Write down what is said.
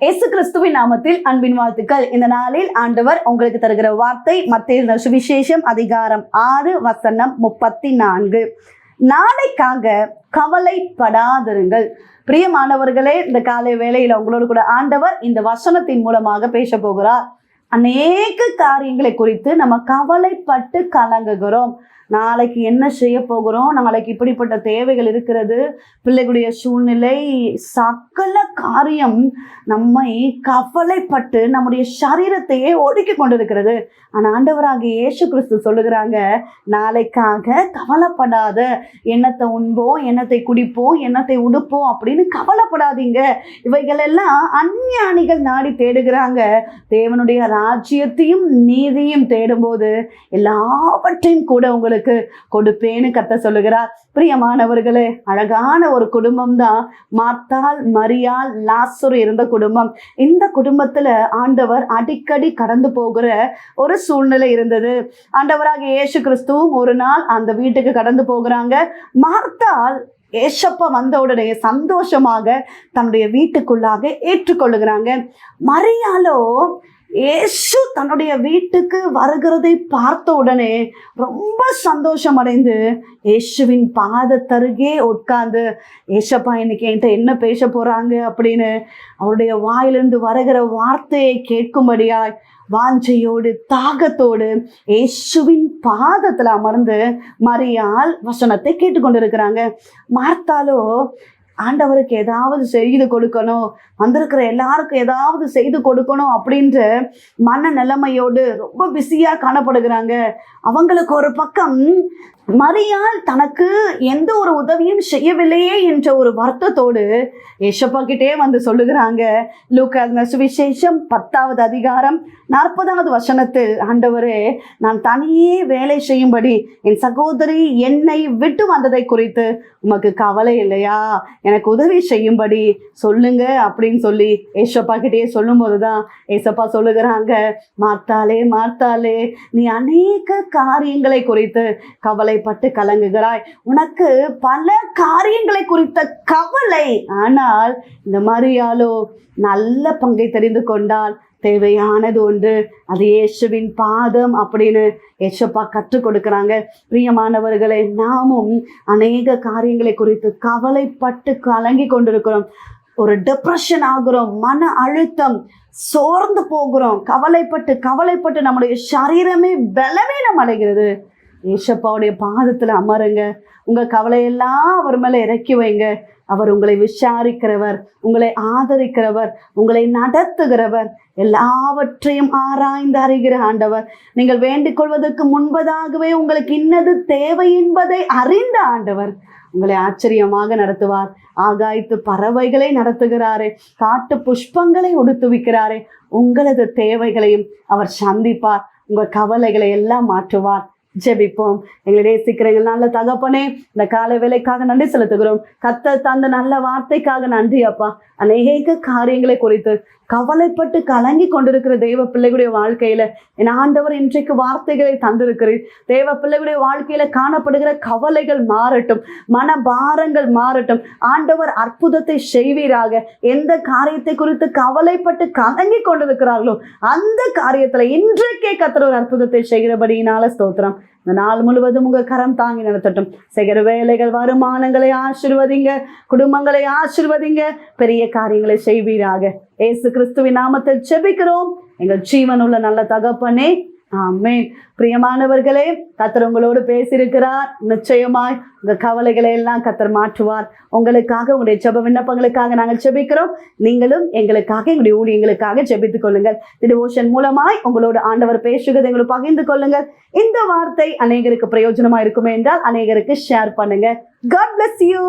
இயேசு கிறிஸ்துவின் நாமத்தில் அன்பின் வாழ்த்துக்கள். இந்த நாளில் ஆண்டவர் உங்களுக்கு தருகிற வார்த்தை மத்திய சுவிசேஷம் அதிகாரம் ஆறு வசனம் முப்பத்தி நான்கு நாளைக்காக கவலைப்படாதிருங்கள். பிரியமானவர்களே இந்த காலை வேளையில் உங்களோடு கூட ஆண்டவர் இந்த வசனத்தின் மூலமாக பேச போகிறார். அநேக காரியங்களை குறித்து நம்ம கவலைப்பட்டு கலங்குகிறோம். நாளைக்கு என்ன செய்ய போகிறோம்? நாளைக்கு இப்படிப்பட்ட தேவைகள் இருக்கிறது. பிள்ளைகளுடைய சூழ்நிலை சகல காரியம் நம்மை கவலைப்பட்டு நம்முடைய சரீரத்தையே ஒடுக்கி கொண்டிருக்கிறது. ஆனால் ஆண்டவராக இயேசு கிறிஸ்து சொல்லுகிறாங்க நாளைக்காக கவலைப்படாத. எண்ணத்தை உண்போம் எண்ணத்தை குடிப்போம் எண்ணத்தை உடுப்போம் அப்படின்னு கவலைப்படாதீங்க. இவைகள் எல்லாம் நாடி தேடுகிறாங்க. தேவனுடைய ராஜ்யத்தையும் நீதியும் தேடும்போது எல்லாவற்றையும் கூட உங்களுக்கு கொடுப்பேன்னு கத்த சொல்லுகிறார். பிரியமானவர்களே அழகான ஒரு குடும்பம் தான் மாத்தால் மரியாள் லாசுர் இருந்த குடும்பம். இந்த குடும்பத்துல ஆண்டவர் அடிக்கடி கடந்து போகிற ஒரு சூழ்நிலை இருந்தது. ஆண்டவராக இயேசு கிறிஸ்துவும் ஒரு நாள் அந்த வீட்டுக்கு கடந்து போகிறாங்க. மார்த்தால் ஏசப்ப வந்த உடனே சந்தோஷமாக தன்னுடைய வீட்டுக்குள்ளாக ஏற்றுக்கொள்ளுகிறாங்க. மரியாளோ இயேசு தன்னுடைய வீட்டுக்கு வருகிறதை பார்த்த உடனே ரொம்ப சந்தோஷம் அடைந்து இயேசுவின் பாதத்தருகே உட்கார்ந்து ஏசப்பா இன்னைக்கு என்கிட்ட என்ன பேச போறாங்க? அப்படின்னு அவருடைய வாயிலிருந்து வருகிற வார்த்தையை கேட்கும்படியாய் வாஞ்சையோடு தாகத்தோடு இயேசுவின் பாதத்தில் அமர்ந்து மரியாள் வசனத்தை கேட்டுக்கொண்டிருக்கிறாங்க. மார்த்தாலோ ஆண்டவருக்கு ஏதாவது செய்து கொடுக்கணும் வந்திருக்கிற எல்லாருக்கும் ஏதாவது செய்து கொடுக்கணும் அப்படின்ற மன நிலைமையோடு ரொம்ப பிஸியாக காணப்படுகிறாங்க. அவங்களுக்கு ஒரு பக்கம் மரியால் தனக்கு எந்த ஒரு உதவியும் செய்யவில்லையே என்ற ஒரு வருத்தத்தோடு ஏசப்பா கிட்டே வந்து சொல்லுகிறாங்க. லூக்கா சுவிசேஷம் பத்தாவது அதிகாரம் நாற்பதாவது வசனத்தில் ஆண்டவரே நான் தனியே வேலை செய்யும்படி என் சகோதரி என்னை விட்டு வந்ததை குறித்து உமக்கு கவலை இல்லையா? எனக்கு உதவி செய்யும்படி சொல்லுங்க அப்படின்னு சொல்லி ஏசப்பா கிட்டே சொல்லும்போது தான் ஏசப்பா சொல்லுகிறாங்க மார்த்தாலே மார்த்தாலே நீ அநேக காரியங்களை குறித்து கவலை கவலைப்பட்டு கலங்குகிறாய். உனக்கு பல காரியங்களை குறித்த கவலை. ஆனால் இந்த மாதிரியாலோ நல்ல பங்கை தெரிந்து கொண்டால் தேவையானது ஒன்று. அது இயேசுவின் பாதம் அப்படின்னு ஏசப்பா கற்றுக் கொடுக்குறாங்க. பிரியமானவர்களை நாமும் அநேக காரியங்களை குறித்து கவலைப்பட்டு கலங்கி கொண்டிருக்கிறோம். ஒரு டிப்ரெஷன் ஆகுறோம் மன அழுத்தம் சோர்ந்து போகிறோம். கவலைப்பட்டு கவலைப்பட்டு நம்முடைய சரீரமே பலவீனம் அடைகிறது ஏசப்பாவுடைய பாதத்தில் அமருங்க. உங்கள் கவலையெல்லாம் அவர் மேலே இறக்கி வைங்க. அவர் உங்களை விசாரிக்கிறவர் உங்களை ஆதரிக்கிறவர் உங்களை நடத்துகிறவர் எல்லாவற்றையும் ஆராய்ந்து அறிகிற ஆண்டவர். நீங்கள் வேண்டிக் கொள்வதற்கு முன்பதாகவே உங்களுக்கு இன்னது தேவை என்பதை அறிந்த ஆண்டவர் உங்களை ஆச்சரியமாக நடத்துவார். ஆகாய்த்து பறவைகளை நடத்துகிறாரே காட்டு புஷ்பங்களை உடுத்துவிக்கிறாரே. உங்களது தேவைகளையும் அவர் சந்திப்பார். உங்கள் கவலைகளை எல்லாம் மாற்றுவார். ஜெபிப்போம். எங்களுடைய சீக்கிரங்கள் எங்கள் நல்ல தகப்பனே இந்த காலை வேலைக்காக நன்றி செலுத்துகிறோம். கத்த தந்த நல்ல வார்த்தைக்காக நன்றி அப்பா. அநேக காரியங்களை குறித்து கவலைப்பட்டு கலங்கி கொண்டிருக்கிற தெய்வ பிள்ளைகளுடைய வாழ்க்கையில என் ஆண்டவர் இன்றைக்கு வார்த்தைகளை தந்திருக்கிறேன் தேவ பிள்ளைகளுடைய வாழ்க்கையில காணப்படுகிற கவலைகள் மாறட்டும் மன பாரங்கள் மாறட்டும். ஆண்டவர் அற்புதத்தை செய்வீராக. எந்த காரியத்தை குறித்து கவலைப்பட்டு கலங்கி கொண்டிருக்கிறார்களோ அந்த காரியத்துல இன்றைக்கே கத்துற ஒரு அற்புதத்தை செய்கிறபடியினால ஸ்தோத்திரம். இந்த நாள் முழுவதும் உங்க கரம் தாங்கி நடத்தட்டும். செய்கிற வேலைகள் வருமானங்களை ஆசிர்வதிங்க குடும்பங்களை ஆசிர்வதிங்க பெரிய காரியங்களை செய்வீராக. ஏசு கிறிஸ்துவின் நாமத்தில் செபிக்கிறோம் எங்கள் ஜீவனுள்ள நல்ல தகப்பனே ஆமென். பிரியமானவர்களே கத்தர் உங்களோடு பேசியிருக்கிறார். நிச்சயமாய் உங்கள் கவலைகளை எல்லாம் கத்தர் மாற்றுவார். உங்களுக்காக உங்களுடைய ஜெப விண்ணப்பங்களுக்காக நாங்கள் ஜெபிக்கிறோம். நீங்களும் எங்களுக்காக எங்களுடைய ஊழியங்களுக்காக ஜெபித்துக் கொள்ளுங்கள். டிவோஷன் மூலமாய் உங்களோட ஆண்டவர் பேசுகிறது எங்களை பகிர்ந்து கொள்ளுங்கள். இந்த வார்த்தை அநேகருக்கு பிரயோஜனமா இருக்குமே என்றால் அநேகருக்கு ஷேர் பண்ணுங்க. God bless you